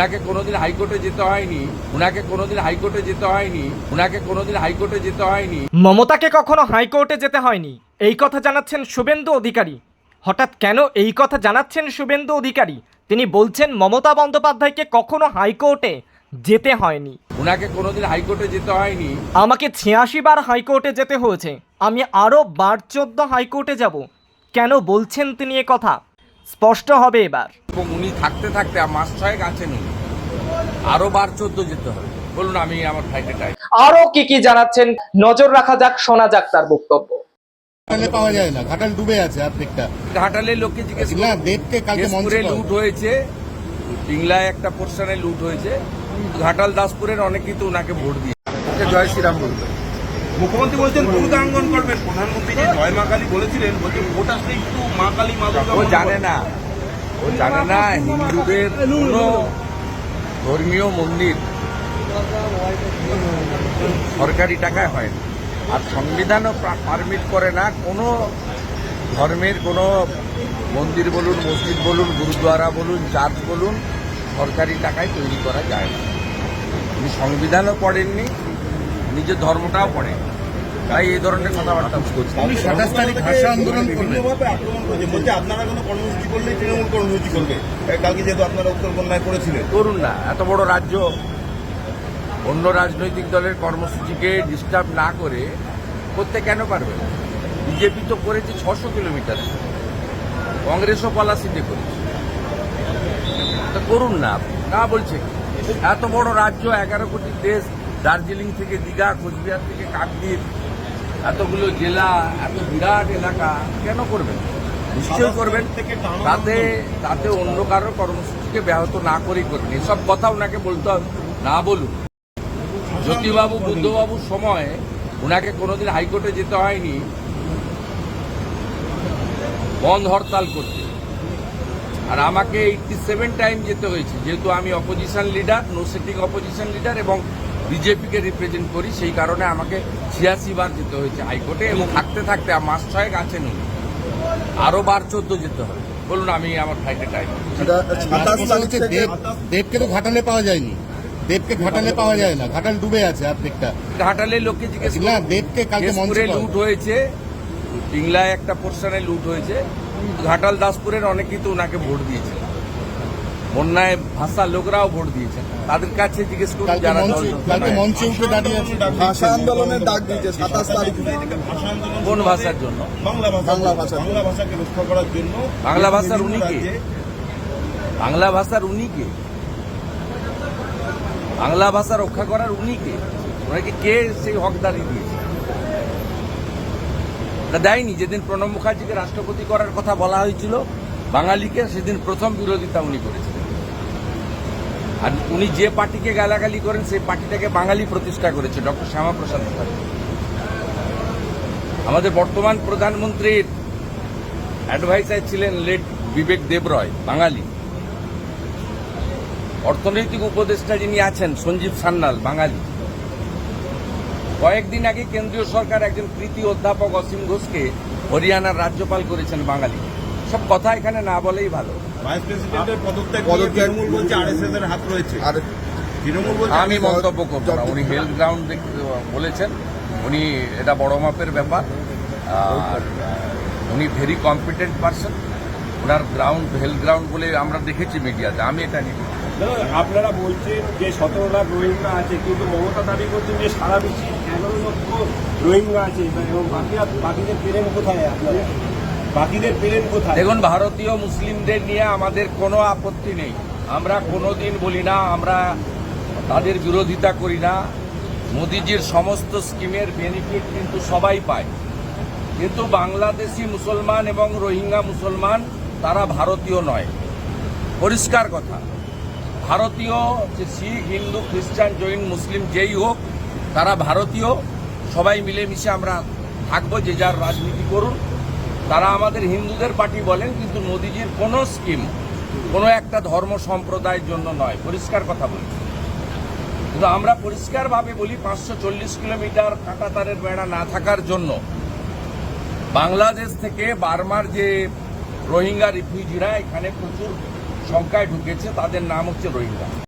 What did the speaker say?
উনাকে কোনোদিন হাইকোর্টে যেতে হয়নি উনাকে কোনোদিন হাইকোর্টে যেতে হয়নি উনাকে কোনোদিন হাইকোর্টে যেতে হয়নি। মমতাকে কখনো হাইকোর্টে যেতে হয়নি। এই কথা জানাচ্ছেন শুভেন্দু অধিকারী। হঠাৎ কেন এই কথা জানাচ্ছেন শুভেন্দু অধিকারী? তিনি বলছেন মমতা বন্দ্যোপাধ্যায়কে কখনো হাইকোর্টে যেতে হয়নি। উনাকে কোনোদিন হাইকোর্টে যেতে হয়নি। আমাকে ছিয়াশি বার হাইকোর্টে যেতে হয়েছে। আমি আরও বার চোদ্দ হাইকোর্টে যাব। কেন বলছেন তিনি এ কথা? স্পষ্ট হবে এবার। এবং উনি থাকতে থাকতে মাস ছয়েক আছেন আরও বার চোদ্দ যেতে হবে। বলুন আমি আমার ফ্লাইটে টাইম আরও কি কি জানাচ্ছেন? নজর রাখা যাক শোনা যাক তার বক্তব্য। ঘাটালে পাওয়া যায় না। ঘাটাল ডুবে আছে অর্ধেকটা লোককে জিজ্ঞেস না কালকে মঞ্চে লুট হয়েছে। পিংলায় একটা পোর্শনে লুট হয়েছে। ঘাটাল দাসপুরের অনেকেই তো ওনাকে ভোট দিয়ে জয় শ্রীরাম বলবে মুখ্যমন্ত্রী বলছেন ভূতাঙ্গন করবেন। প্রধানমন্ত্রী যে জয় মা কালী বলেছিলেন বলছেন ভোট আসলে একটু মা কালী মা ও জানে না। ও জানে না হিন্দুদের কোনো ধর্মীয় মন্দির সরকারি টাকায় হয় না। আর সংবিধানও পারমিট করে না কোনো ধর্মের কোনো মন্দির বলুন মসজিদ বলুন গুরুদ্বারা বলুন চার্চ বলুন সরকারি টাকায় তৈরি করা যায় না। উনি সংবিধানও পড়েননি নিজের ধর্মটাও পড়েন তাই এই ধরনের কথাবার্তা সাতাশ তারিখ ভাষা আন্দোলন বিভিন্নভাবে আক্রমণ করেছে বলছে আপনারা কোনো কর্মসূচি করলেই তৃণমূল কর্মসূচি করবে। কালকে যেহেতু আপনারা উত্তরকন্যায় করেছিলেন। করুন না এত বড় রাজ্য অন্য রাজনৈতিক দলের কর্মসূচিকে ডিস্টার্ব না করে করতে কেন পারবে? বিজেপি তো করেছে ছশো কিলোমিটার। কংগ্রেসও পলাশিতে করেছে। তা করুন না। না বলছে এত বড় রাজ্য এগারো কোটি দেশ দার্জিলিং থেকে দীঘা কোচবিহার থেকে কাকদ্বীপ এতগুলো জেলা, এত বিরাট এলাকা কেন করবেন? নিশ্চয়ই করবেন। তাতে তাতে অন্য কারও কর্মসূচিকে ব্যাহত না করেই করবেন। এসব কথা ওনাকে বলতে না বলুন। জ্যোতিবাবু বুদ্ধবাবুর সময় ওনাকে কোনোদিন হাইকোর্টে যেতে হয়নি। বন্ধ হরতাল করতে। আর আমাকে এইটটি সেভেন টাইম যেতে হয়েছে। যেহেতু আমি opposition leader no sitting opposition leader এবং বিজেপিকে রিপ্রেজেন্ট করি সেই কারণে আমাকে ছিয়াশি বার যেতে হয়েছে হাইকোর্টে এবং থাকতে থাকতে আর মাস ছয়েক আছেন উনি। আরও বার চোদ্দ যেতে হবে। বলুন আমি আমার ফ্লাইটে টাইম দেবকে তো ঘাটালে পাওয়া যায়নি। দেবকে ঘাটালে পাওয়া যায় না। ঘাটাল ডুবে আছে অর্ধেকটা ঘাটালের লোককে জিজ্ঞেস না দেবকে কালকে মঞ্চে লুট হয়েছে পিংলায় একটা পোর্শনে লুট হয়েছে। ঘাটাল দাসপুরের অনেকেই তো ওনাকে ভোট দিয়েছে। বন্যায় ভাষার লোকরাও ভোট দিয়েছেন। তাদের কাছে জিজ্ঞেস করুন যারা মঞ্চে দল- কালকে মঞ্চে উঠে দাঁড়িয়ে ভাষা আন্দোলনের ডাক দিয়েছে সাতাশ তারিখ কোন ভাষার জন্য? বাংলা ভাষা বাংলা ভাষাকে রক্ষা করার জন্য বাংলা ভাষার উনি কে? বাংলা ভাষার উনি কে? বাংলা ভাষা রক্ষা করার উনি কে? ওনাকে কে সেই হকদারি দিয়েছে? তা দেয়নি। যেদিন প্রণব মুখার্জিকে রাষ্ট্রপতি করার কথা বলা হয়েছিল বাঙালিকে সেদিন প্রথম বিরোধিতা উনি করেছিলেন। আর উনি যে পার্টিকে গালাগালি করেন, সেই পার্টিটাকে বাঙালি প্রতিষ্ঠা করেছে, ডক্টর শ্যামাপ্রসাদ মুখার্জি। আমাদের বর্তমান প্রধানমন্ত্রীর অ্যাডভাইসার ছিলেন লেট বিবেক দেবরয়, বাঙালি। অর্থনৈতিক উপদেষ্টা যিনি আছেন, সঞ্জীব সান্যাল, বাঙালি। কয়েকদিন আগে কেন্দ্রীয় সরকার একজন কৃতি অধ্যাপক অসীম ঘোষকে হরিয়ানার রাজ্যপাল করেছেন বাঙালি। সব কথা এখানে না বলেই ভালো। ভাইস প্রেসিডেন্টের পদত্যাগ তৃণমূল বলছে আরএসএস এর হাত রয়েছে। আর তৃণমূল বলছে আমি মন্তব্য করব না। উনি হেলথ গ্রাউন্ড বলেছেন। উনি এটা বড় মাপের ব্যাপার। আর উনি ভেরি কম্পিটেন্ট পার্সন ওনার গ্রাউন্ড হেলথ গ্রাউন্ড বলে আমরা দেখেছি মিডিয়াতে। আমি এটা নিয়ে আপনারা বলছেন যে সতেরো লাখ রোহিঙ্গা আছে কিন্তু মমতা দাবি করছেন যে সারা বিশ্বে এগারো লক্ষ রোহিঙ্গা আছে এবং বাকিরা বাকিদের পেলেন কোথায় আপনারা বাকিদের পেলেন কোথায়? দেখুন, ভারতীয় মুসলিমদের নিয়ে আমাদের কোনো আপত্তি নেই। আমরা কোনোদিন বলি না, আমরা তাদের বিরোধিতা করি না। মোদিজির সমস্ত স্কিমের বেনিফিট কিন্তু সবাই পায়। কিন্তু বাংলাদেশি মুসলমান এবং রোহিঙ্গা মুসলমান, তারা ভারতীয় নয়। পরিষ্কার কথা, ভারতীয় যে শিখ, হিন্দু, খ্রিস্টান, জৈন, মুসলিম যেই হোক, তারা ভারতীয়। সবাই মিলেমিশে আমরা থাকব, যে যার রাজনীতি করুন। তারা আমাদের হিন্দুদের পার্টি বলেন, কিন্তু মোদিজির কোনো স্কিম কোনো একটা ধর্ম সম্প্রদায়ের জন্য নয়। পরিষ্কার কথা বলি। কিন্তু আমরা পরিষ্কারভাবে বলি, পাঁচশো চল্লিশ কিলোমিটার কাঁটাতারের বেড়া না থাকার জন্য বাংলাদেশ থেকে বার্মার যে রোহিঙ্গা রিফিউজিরা এখানে প্রচুর সংখ্যায় ঢুকেছে, তাদের নাম হচ্ছে রোহিঙ্গা।